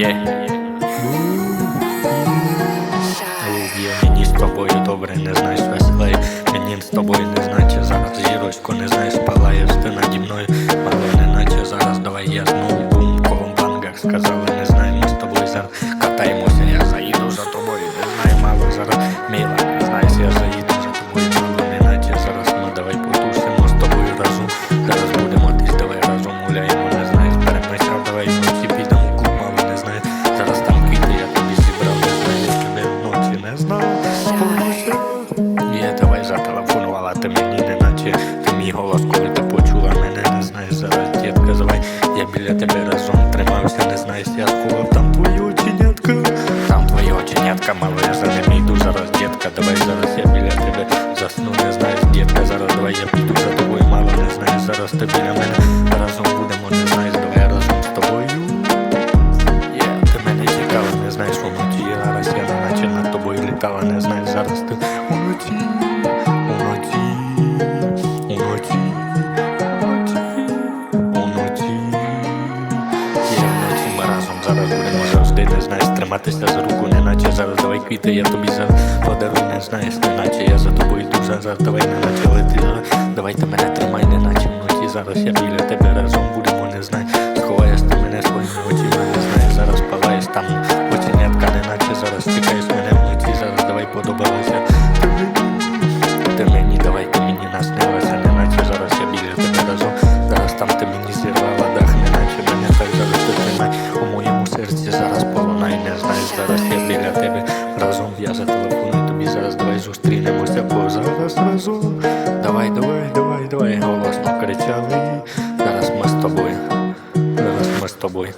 Yeah. Мені з тобою добре, не знаєш веселей Мені з тобою не значить зараз зірочку не знаєш, палає стена наді мною, але не наче зараз давай я знову бум, бумковим бангах сказали, не знаю, ми з тобою зараз катаємося, я заїду за тобою, не знаю, мало зараз мила. Разом тримався, не я сховав там твої оченятка, там твої оченятка, мало я за ними йду зараз, дітка, давай зараз я біля тебе засну, не знаєш, дітка, зараз давай я піду за тобою, мало не знаєш, зараз ти біля мене разом будемо, не знаєш, давай разом з тобою. Є, ти мене чекала, не знаєш уночі, зараз я наче над тобою літала, не знаєш, зараз ти уночі, зараз будемо завжди, не знаєш, триматися за руку, не наче зараз давай квіти, я тобі зараз подарую, не знаєш, не наче я за тобою йду зараз, давай не наче лети давай ти мене тримай, не наче вночі зараз я біля тебе разом будемо, не знаю, сховаєш ти мене своїми очима, не знаєш, зараз палаєш там оченятка, не наче зараз чекаєш мене вночі, зараз давай подобалося. Ти мені, давай зараз не знаєш, зараз я біля тебе разом, я зателефоную тобі зараз, давай зустрінемося, бо зараз разом. Давай, давай, давай, давай, голосно кричали. Зараз ми з тобою. Зараз ми з тобою.